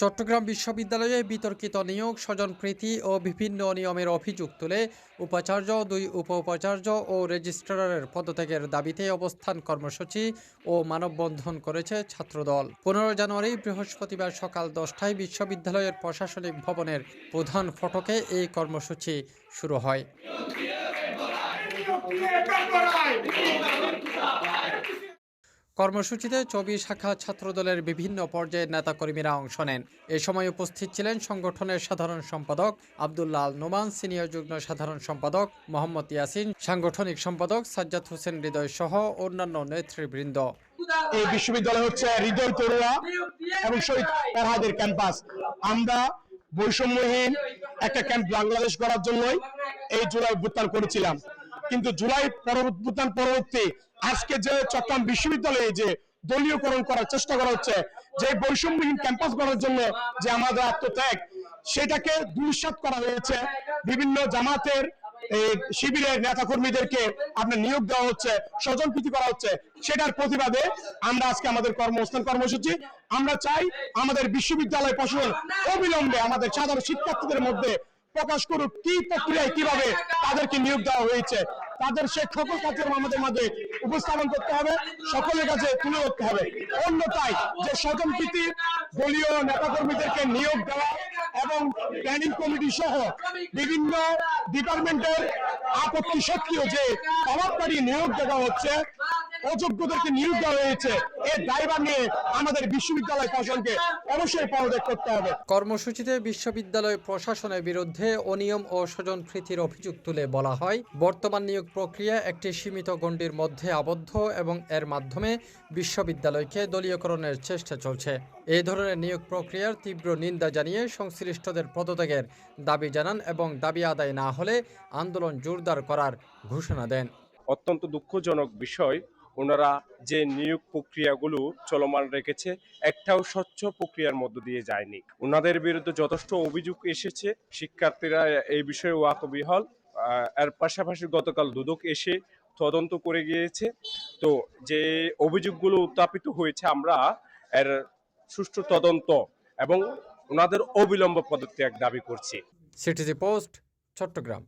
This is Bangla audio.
চট্টগ্রাম বিশ্ববিদ্যালয়ে বিতর্কিত নিয়োগ স্বজনপ্রীতি ও বিভিন্ন অনিয়মের অভিযোগ তুলে উপাচার্য, দুই উপ উপাচার্য ও রেজিস্ট্রারের পদত্যাগের দাবিতে অবস্থান কর্মসূচি ও মানববন্ধন করেছে ছাত্রদল। পনেরো জানুয়ারি বৃহস্পতিবার সকাল দশটায় বিশ্ববিদ্যালয়ের প্রশাসনিক ভবনের প্রধান ফটকে এই কর্মসূচি শুরু হয়। কর্মসূচিতে চবি শাখা ছাত্রদলের বিভিন্ন পর্যায়ের নেতাকর্মীরা অংশ নেন। এ সময় উপস্থিত ছিলেন সংগঠনের সাধারণ সম্পাদক আবদুল্লাহ নোমান, সিনিয়র যুগ্ম সাধারণ সম্পাদক মোহাম্মদ ইয়াসিন, সাংগঠনিক সম্পাদক সাজ্জাদ হোসেন হৃদয় সহ অন্যান্য নেতৃবৃন্দ। এই বিশ্ববিদ্যালয় হচ্ছে হৃদয় তরুয়া এবং শহীদ ফরহাদের ক্যাম্পাস। আমরা বৈষম্যহীন একটা ক্যাম্প বাংলাদেশ করার জন্যই এই জুলাই অভ্যুত্থান করেছিলাম। কিন্তু জুলাই পরবর্তী পরবর্তী আজকে যে চট্টগ্রাম বিশ্ববিদ্যালয়ে যে দলীয়করণ করার চেষ্টা করা হচ্ছে, যে বৈষম্যহীন ক্যাম্পাস করার জন্য যে আমাদের আত্মত্যাগ, সেটাকে দুঃসাত করা হয়েছে। বিভিন্ন জামাতের শিবিরের নেতা কর্মীদেরকে আপনার নিয়োগ দেওয়া হচ্ছে, স্বজনপ্রীতি করা হচ্ছে। সেটার প্রতিবাদে আমরা আজকে আমাদের কর্মস্থান, কর্মসূচি। আমরা চাই আমাদের বিশ্ববিদ্যালয় প্রশাসন অবিলম্বে আমাদের সাধারণ শিক্ষার্থীদের মধ্যে প্রকাশ করুক কি প্রক্রিয়ায় কীভাবে তাদেরকে নিয়োগ দেওয়া হয়েছে। তাদের সে সকল কাজের আমাদের মাঝে উপস্থাপন করতে হবে, সকলের কাছে তুলে ধরতে হবে। অন্যথায় যে স্বজনপ্রীতি দলীয় নেতাকর্মীদেরকে নিয়োগ দেওয়া এবং প্ল্যানিং কমিটি সহ বিভিন্ন ডিপার্টমেন্টের আপত্তি সত্ত্বেও যে অভাবকারী নিয়োগ দেওয়া হচ্ছে অযোগ্যদেরকে নিয়োগ দেওয়া হয়েছে। এর দায়ভার নিয়ে আমাদের বিশ্ববিদ্যালয় প্রশাসনকে অবশ্যই পদত্যাগ করতে হবে। কর্মসূচিতে বিশ্ববিদ্যালয় প্রশাসনের বিরুদ্ধে অনিয়ম ও স্বজনপ্রীতির অভিযোগ তুলে বলা হয়। বর্তমান নিয়োগ প্রক্রিয়া একটি সীমিত গণ্ডির মধ্যে আবদ্ধ এবং এর মাধ্যমে বিশ্ববিদ্যালয়কে দলীয়করণের চেষ্টা চলছে। এই ধরনের নিয়োগ প্রক্রিয়ার তীব্র নিন্দা জানিয়ে সংশ্লিষ্টদের পদত্যাগের দাবি জানান এবং দাবি আদায় না হলে আন্দোলন জোরদার করার ঘোষণা দেন। অত্যন্ত দুঃখজনক বিষয় ওনারা যে নিয়োগ প্রক্রিয়াগুলো চলমান রেখেছে, একটাও স্বচ্ছ প্রক্রিয়ার মধ্য দিয়ে যায়নি। ওনাদের বিরুদ্ধে যথেষ্ট অভিযোগ এসেছে, শিক্ষার্থীরা এই বিষয়ে ওয়াকবিহল এর পাশাপাশি গতকাল দুদক এসে তদন্ত করে গিয়েছে। তো যে অভিযোগগুলো উত্থাপিত হয়েছে আমরা, এর সুষ্ঠু তদন্ত এবং ওনাদের অবিলম্ব পদত্যাগ দাবি করছি। CTG post, Chattogram.